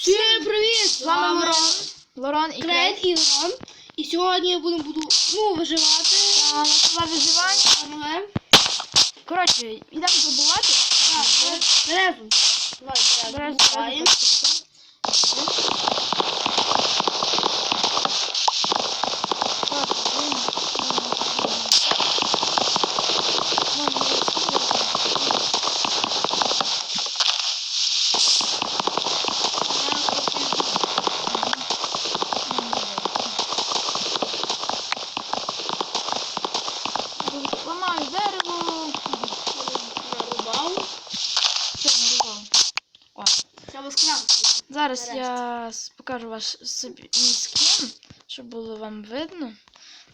Всім привіт! З вами Лорон, Лорон і Крейт і Лорон. І сьогодні я буду, буду ну, виживати. А, на виживання. Але... Коротше, йдемо побувати. Так, березу. Давай, березу. Березу, Зараз Нарешті. я с- покажу ваш собі мій скін, щоб було вам видно.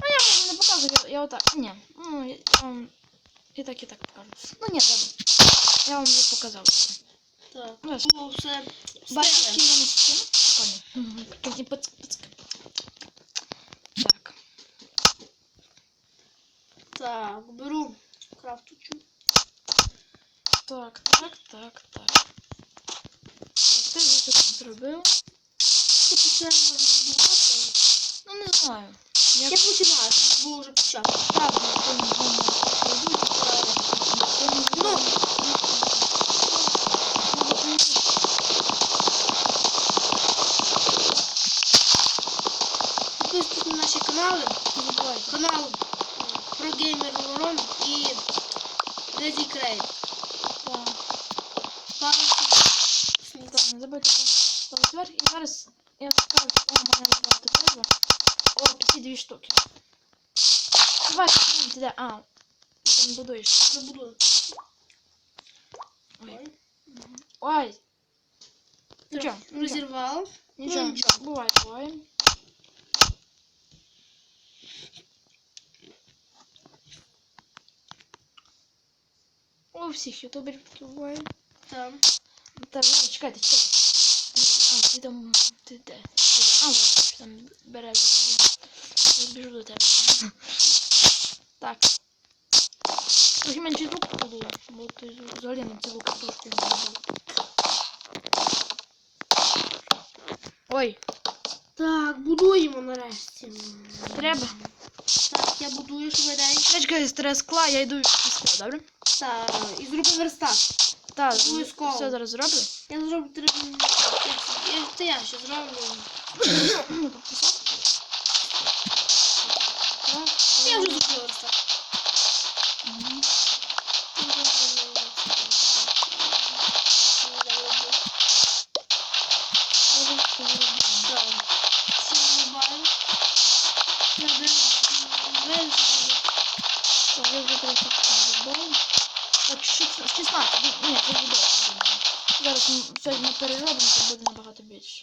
Ну, я можу не показую, я, я отак. Ні. Ну, я, я вам і так, і так покажу. Ну ні, добре. Я вам вже показав. Добре. Так. Ну, ось. Ну, все. Бачите, Стеле. який вони скін? Прикольний. Такий пацк, пацк. Так. Так, беру крафтучу. Так, так, так, так. Так, ти вже тут зробив? Це може будувати? Ну, не знаю. Я починаю, було вже почав. так, ніхто не знає, ніхто не Ну. Підписуйтесь на наші канали. Не забувайте. Канал про геймер Лорон і Леді Крейт. Так. Ставте Так, не забудьте ставити вверх. І зараз я скажу, о, у мене багато треба. О, такі дві штуки. Давай, ну, ти де? А, ти там будуєш. забуду. Ой. Ой. Нічого, нічого. Розірвав. Нічого, Ну, нічого. буває, буває. У всіх ютуберів таке буває. Там. Так, ладно, чекайте, чекайте. А, ти там, ти де? А, ти там бере. Я біжу до тебе. Так. Трохи менше звук було, бо ти взагалі на ці звуки трошки не було. Ой, Так, будуємо нарешті. треба. Так, я будую швиденько. Чекай, треба скла, я йду скло, добре? Так, і зроби верстак. Так, Обов'язково. все зараз зроблю. Я зроблю три. Я, це я ще зроблю. Я вже так. Ми переробимо, то буде набагато більше.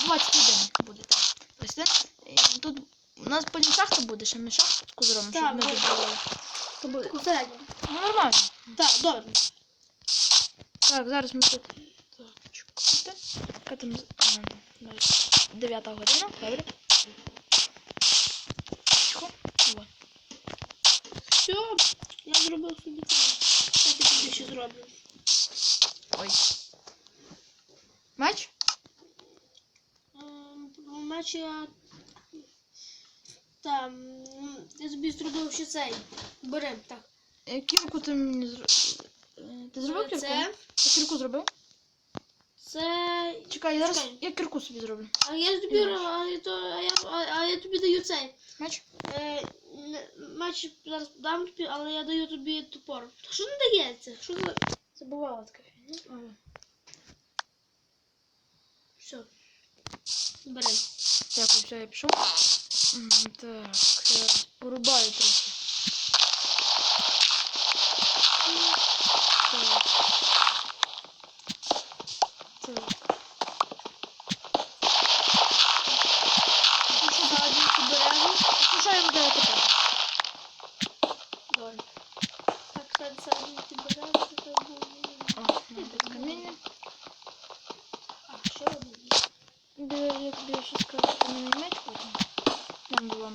Ну, 21 буде так. Ось це. І Тут у нас потім шахта буде, ще ми шахтку зробимо, щоб Так, ми добре. добували. То буде. Ну, нормально. Так, добре. Так, зараз ми тут. Так, чекайте. Яка там. з- а, зараз 9 година, добре. Тихо. Вот. Все, я зробив собі це. Я тобі ще зроблю. Ой. Матч? Ем, Меч я... Там, м, я тобі зробив ще цей. Бери, так. Е, Кірку ти мені зробив. Ти зробив кірку? Це, Я кірку зробив? це... Чекай, я зараз я кірку собі зроблю. А я тобі, а я, то, а я, а, а я тобі даю цей. Матч? Е, меч зараз дам тобі, але я даю тобі топор. Що не дається? Що за... Забувала фігня. Все. Бери. Так, все, я пішов. Так, порубаю трохи. Так. Так. Садю цю березу. Ну, що я буду тепер? Добре. Так, садю, садю цю березу, так буде. О, ну, тут каміння. А, ще один є. Де я тобі ще скажу, що мені меч потім. Нам було.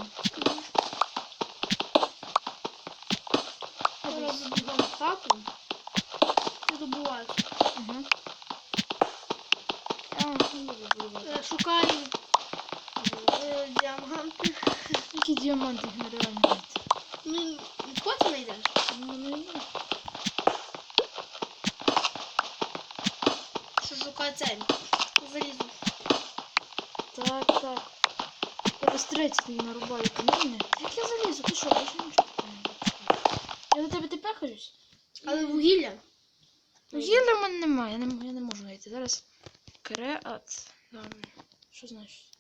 Зараз забудемо хату. І добувають. Угу. не буду будувати. Е, Шукаю е, діаманти. Які діаманти їх нереально знайти. Ну, потім знайдеш. Ну, ну, ну. Що шукаю цей. Залізу. Так, так. Я быстрее не нарубаю каміння. Як я залізу? Ти що, більше нічого не. Я до тебе тепер кажусь. Але вугілля. Ну, Гілля в мене немає, я не, я не можу знайти. Зараз креат. Добре. Що значить?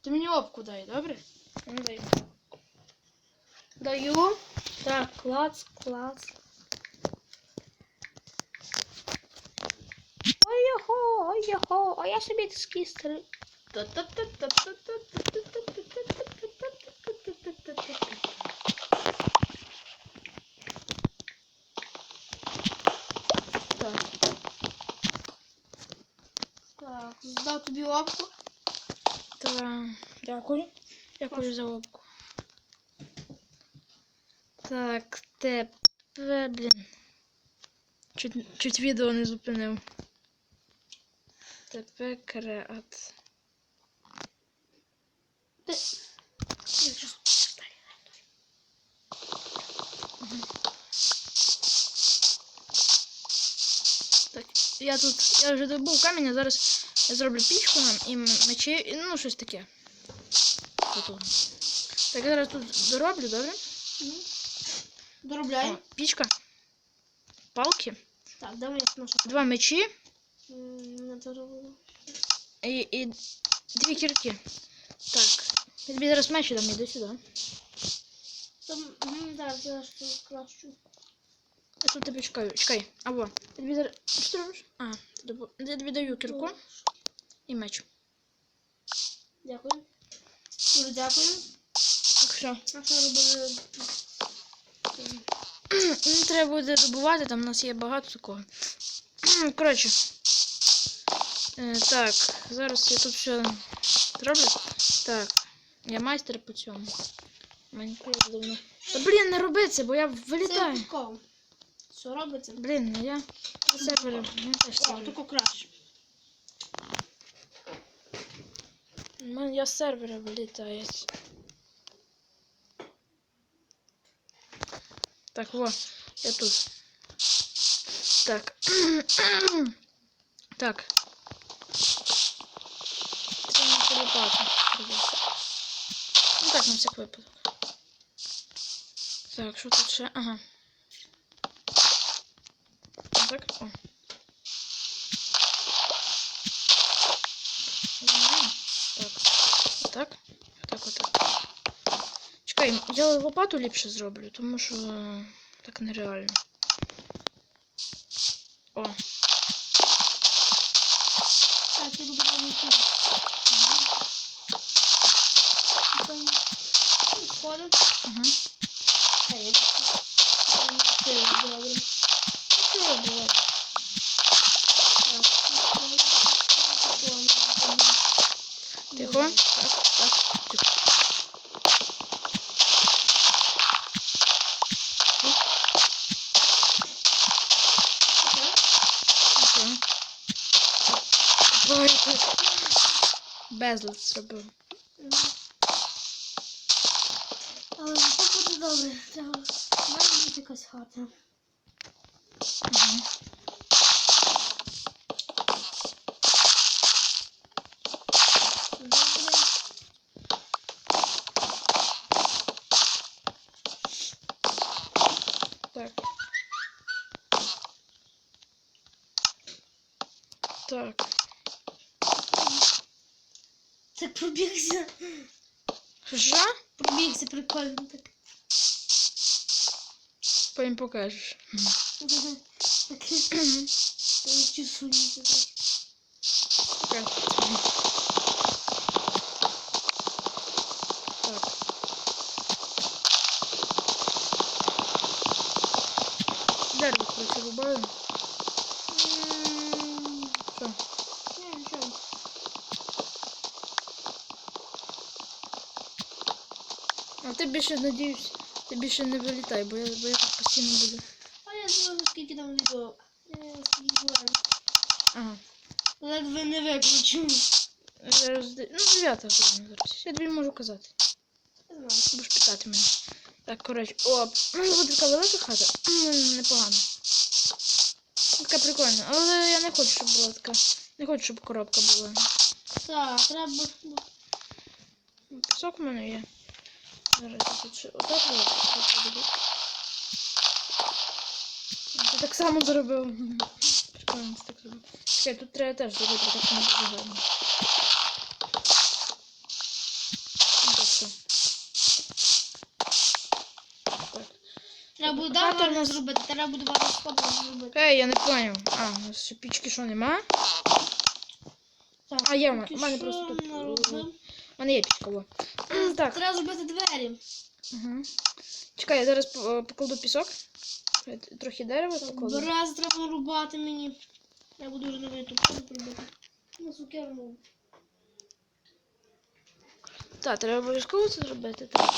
Ти мені опку дай, добре? Ну, дай. Даю. Так, клац, клац. Ой-його, а я собі такий старий. Так. Так, здав тобі лапку. Та... Дякую. Дякую за опку. Так, тепер, блін. Чуть, чуть відео не зупинив. Тепер креат. Ти... Я щас встаю. Так, я тут, я вже добув камінь, а зараз я зроблю пічку нам і м- мечі, і, ну щось таке. Отут. Так, я зараз тут дороблю, добре? Доробляй. О, пічка. Палки, Так, де моя наша? два мечі Не дороблю. і, і дві кірки. Так. Я тобі зараз мечі дам, іди сюди. Там, м, зараз кращу. Я тут тебе чекаю. Чекай. Або. Я тобі зараз. Що робиш? А, я тобі даю кірку і меч. Дякую. Дуже дякую. Так, все. А що робили? Не треба буде добувати, там у нас є багато такого. Коротше. Е, так, зараз я тут все зроблю. Так. Я майстер по цьому. Майнкрафт давно. Та блін, не роби це, бо я Це вилітаю. випадково. Що робиться? Блін, ну я сервери. Я теж О, сервер. тако краще. У мене я з сервера вилітаю. Так, во, я тут. Так. так. Треба на. Ну так, на всяк випадок. Так, що тут ще? Ага. Так, о. Нормально? Так. Отак. Отак, отак. Чекай, я лопату ліпше зроблю, тому що е, так нереально. О, Так, я буду робити. Там сходить. угу. А я Це добре. Що було? Тихо. Так, так. Безлад зробив. Але це буде добре. Треба має бути якась хата. Угу. Добре. Так. Так. Так пробігся. Що? Пробігся прикольно так. Потім покажеш. Так. Я так. Так. Так. Дерево, короче, рубаю. М, Все. Ні, нічого. А ти більше надіюсь, ти більше не вилітай, бо я, бо я так постійно буду. А я знаю, скільки там відео. Гуляю. Ага. Ледве не виключив. Зараз, ну, дев'ята година зараз. Я тобі можу казати. Не знаю. Будеш питати мене. Так, коротше, о, бути така велика хата. М, Непогано. Така прикольна. Але я не хочу, щоб була така. Не хочу, щоб коробка була. Так, треба. Пісок у мене є. Зараз я. Так само зробив. Прикольно так зробив. Чекай, тут треба теж зробити так гарно. Тобто. Треба буде давно зробити, треба буде багато сходів зробити. Ей, я не поняв. А, у нас ще пічки що нема? Так, А, є в мене- просто тут. У мене є пічка, во. Так. Треба зробити двері. Угу. Чекай, я зараз покладу пісок. Трохи дерева покладу. Берез треба рубати мені. Я буду вже новий тупо робити. На сукерну. Так, треба обов'язково це зробити. Так.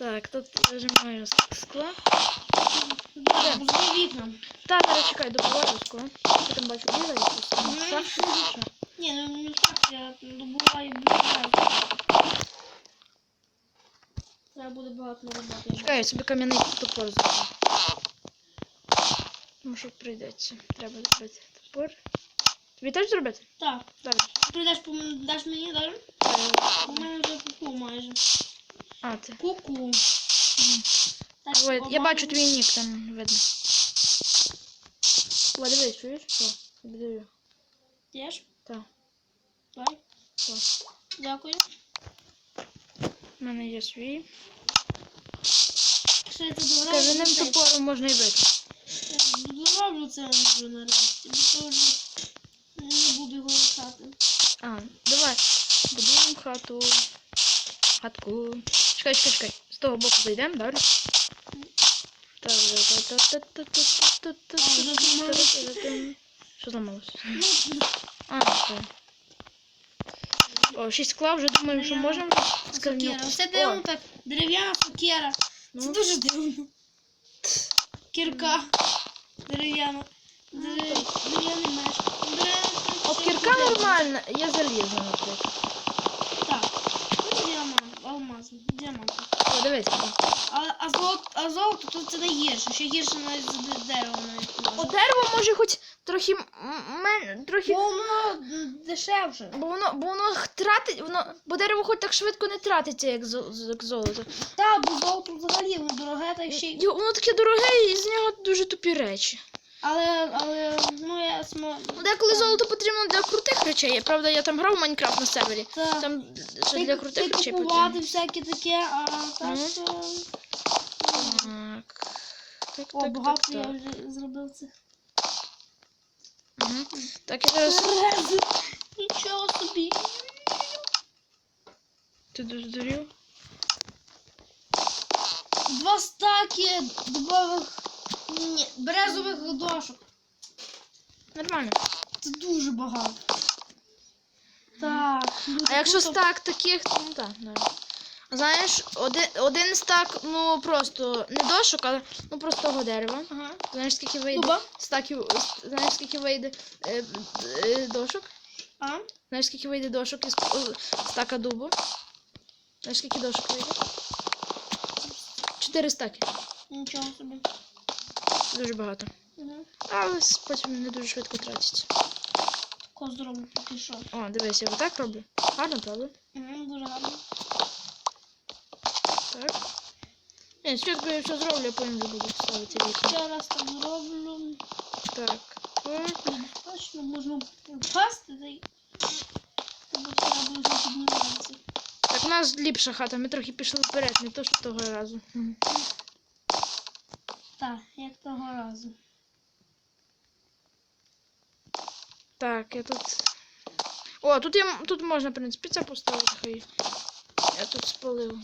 М, Так, тут я вже маю скла. Да, бузли вікна. Так, зараз чекай, добуваю скло. Я там бачу біле якось. там Ну, шахти, що? що? Ні, ну не так, я добуваю бігаю. Треба буде багато наробати. Чекай, я собі кам'яний топор зроблю. Тому що прийдеться. Треба зробити топор. Тобі теж зробити? Так, Добре. ти даш, пом- даш мені, даш? У мене вже куку майже. А, ти. Куку. Так, Ой, я бачу твій нік там видно. О, дивись, чуєш? О, даю. Єш? Так. Дай. Так. Дякую. У мене є свій. Що я це добре? Кам'яним топором можна і бити. Зроблю це вже нарешті, бо то вже не буду його лишати. А, давай. Будуємо хату. Хатку. Чекай, чекай, чекай. З того боку зайдемо, далі. Так, Що зламалося? Ну, А, так. О, шість скла, вже думаємо, що можемо. Це О, дивно так. Дерев'яна сокера. Це ну. дуже дивно. Кірка. Дерев'яна. Дерев'яний меч. От кірка нормальна, я залізна, наприклад. Так. Ну, діамант. О, дивись. А, а, золото, а золото то це не гірше, ще гірше навіть за де- дерево навіть О, дерево може хоч трохи м- мен, трохи. Бо воно дешевше. Бо воно, бо воно тратить, воно, бо дерево хоч так швидко не тратиться, як, зо- як золото. Та, бо золото взагалі воно дороге, та ще й Йо- Воно таке дороге, і з нього дуже тупі речі. Але, але, ну я смо... Деколи золото потрібно для крутих речей. Правда, я там грав в Майнкрафт на сервері. Та, Там ще ти, для ти крутих речей купувати потрібно. всяке таке, а так... Так. Так, О, так, багато так, я так. вже зробив цих. Мгм. Так, я зараз. Нічого собі. Ти доздурів? Два стаки дубових... Ні, березових дошок. Нормально. Це дуже багато. Так. А якщо стак таких, то ну так, да. Знаєш, один, один стак, ну просто не дошок, а ну простого дерева. Ага. Знаєш, скільки вийде Дуба? стаків, знаєш, скільки вийде е, е, дошок? А? Знаєш, скільки вийде дошок із стака дубу? Знаєш, скільки дошок вийде? Чотири стаки. Нічого собі. Дуже багато. Угу. Але потім не дуже швидко тратиться. Коздром поки що. О, дивись, я отак роблю. Гарно, правда? Угу, дуже гарно. Так. Ні, спочатку я все зроблю, а потім вже буду ставити вікна. Ще раз так зроблю. Так. Так. Точно можна впасти, та й... Треба буде підніматися. Так, у нас ліпша хата, ми трохи пішли вперед, не то, що того разу. Мгм. Так, як того разу. Так, я тут. О, тут я тут можна, в принципі, це поставити хай. Я тут спалив.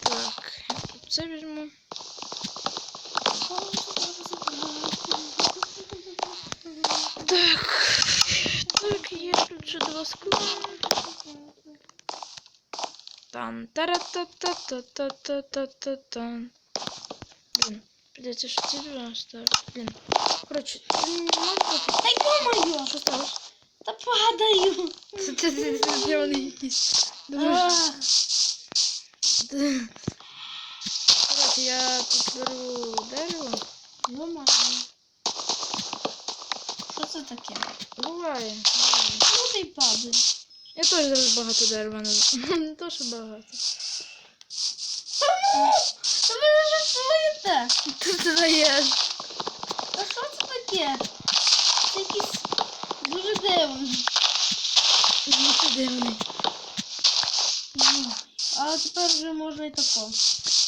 Так, тут це візьму. Так. Так, є тут чудово скла. Тан. Тара-та-та-та-та-та-та-тан. Блин, придется что-то ставить. Блин. Короче, ты не можешь... Да ё-моё! Что сталось? Да падаю! Короче, я тут беру дерево. Ну. Что это такие? Бывает. Ну, ты падаешь. Я теж зараз багато дерева не Не то, що багато. Та ну! Та ви не жартуєте! Ти ти даєш. Та що це таке? Це якісь дуже дивно. Ну ти дивний. Але тепер вже можна і тако.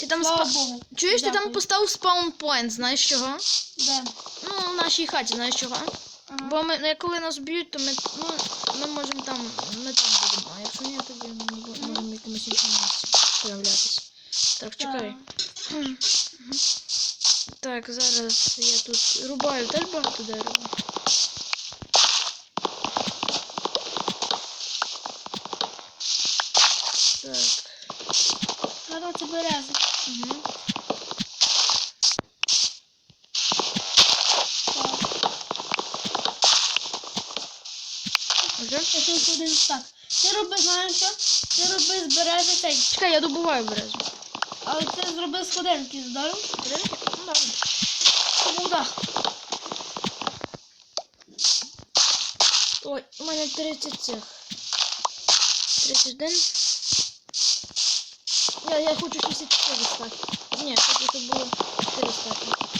Ти там спа... Чуєш, ти там поставив спаунпоінт, знаєш чого? Де? Ну, в нашій хаті, знаєш чого? Бо ми, ну, коли нас б'ють, то ми, ну, ми можемо там, ми там будемо. А якщо ні, тоді ми можемо іншому місці появлятися. Так, чекай. Так, зараз я тут рубаю теж багато дерева. Так. Це береза. Угу. Вже? Я тут один так. Ти роби, знаєш що? Ти роби з берези цей. Чекай, я добуваю березу. Але ти зроби сходинки, здорово? Березу? Ну, добре. Куда? Ой, у мене 30 цих. 31. Я, я хочу 64 стати. Ні, хочу, щоб було 4 стати.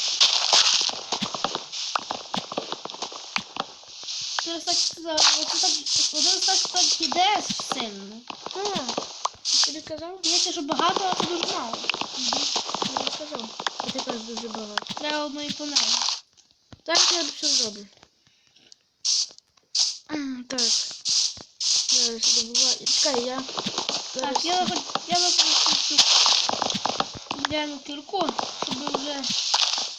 Через так оце так, так так іде сильно. Я тобі казав? Є ще що багато, а це дуже мало. Я тобі казав. А ти кажеш дуже багато. Треба одної панелі. Так я все зроблю. Так. Зараз я добуваю. Чекай, я... Так, я я виключу цю дерев'яну кірку, щоб вже.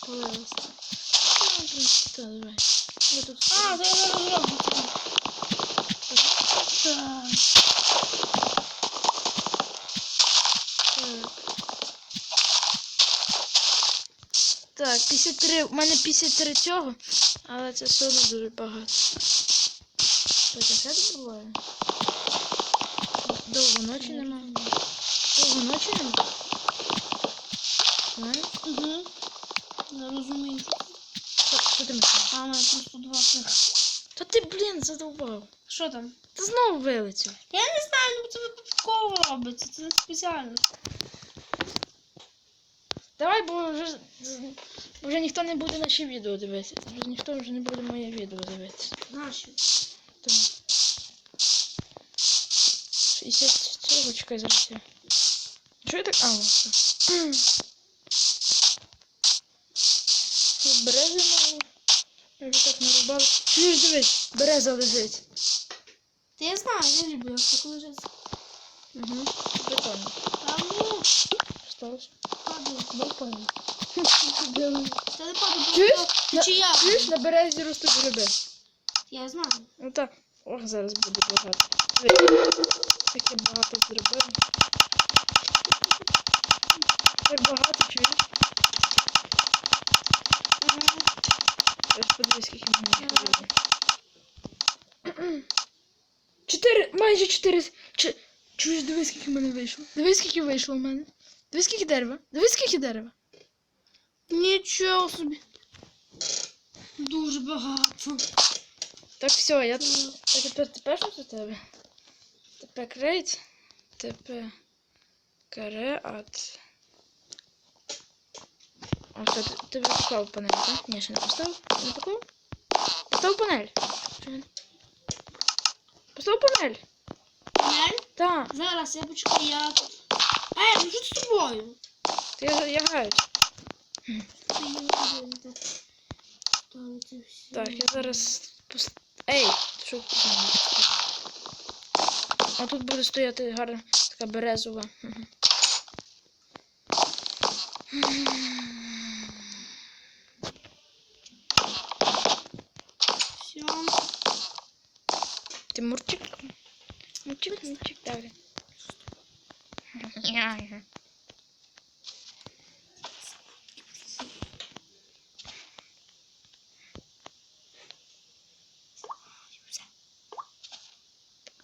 Пожалуйста. Ну, в давай. Я тут... А, то я зараз зроблю. Так. Так. Так, 53. У мене 53 цього, але це все одно дуже багато. Так, я все добуваю? Довго ночі нема. Довго ночі нема. Знаєш? Угу. Не розумію. Ти мислиш? А, у мене просто два цих. Та ти, блін, задовбав. Що там? Ти знову вилетів. Я не знаю, ну це випадково робиться, це не спеціально. Давай, бо вже, вже ніхто не буде наші відео дивитися. Вже ніхто вже не буде моє відео дивитися. Наші. Тому. 60 цього, чекай, зараз я. Чого я так? А, ось. Тут берези мало. Я вже так нарубав. Чуєш, дивись, береза лежить. Та я знаю, я люблю, як лежить. Угу. Прикольно. Та ну, Сталося. падаю. Прикольно. Та не падаю, бо Чуєш? це На- чия. Чуєш, на березі ростуть гриби. Я знаю. Ну так. Ох, зараз буде багато. Дивись. Таке багато зробив. Так багато, чуєш? Ага. Подивись, скільки в мене грибів. Чотири, майже чотири. Чи... Чуєш, дивись, скільки в мене вийшло. Дивись, скільки вийшло в мене. Дивись, скільки дерева. Дивись, скільки дерева. Нічого собі. Дуже багато. Так, все, я. А тепер тепер що за тебе? Тепер крейт. Тепер каре ат. А все, ти, ти вже панель, так? Ні, ще не поставив. Не панель. Чи панель. Панель? Так. Зараз я почекаю, я тут. Е, ну що з тобою? Ти я, я граю. Так, я зараз. Ей! Що? А тут буде стояти гарна така березова. Все. Тимурчик. Мічик, мічик, добре. Я, я.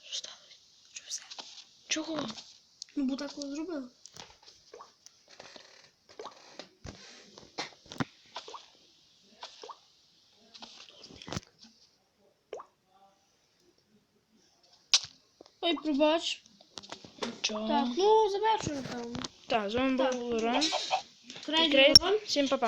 Що сталося? Що все? Чого? Ну, бо так от зробили. Ой, пробач. Чого? Так, ну завершуємо, напевно. Так, з вами був Лорен. Крейді Крейді. Всім па-па.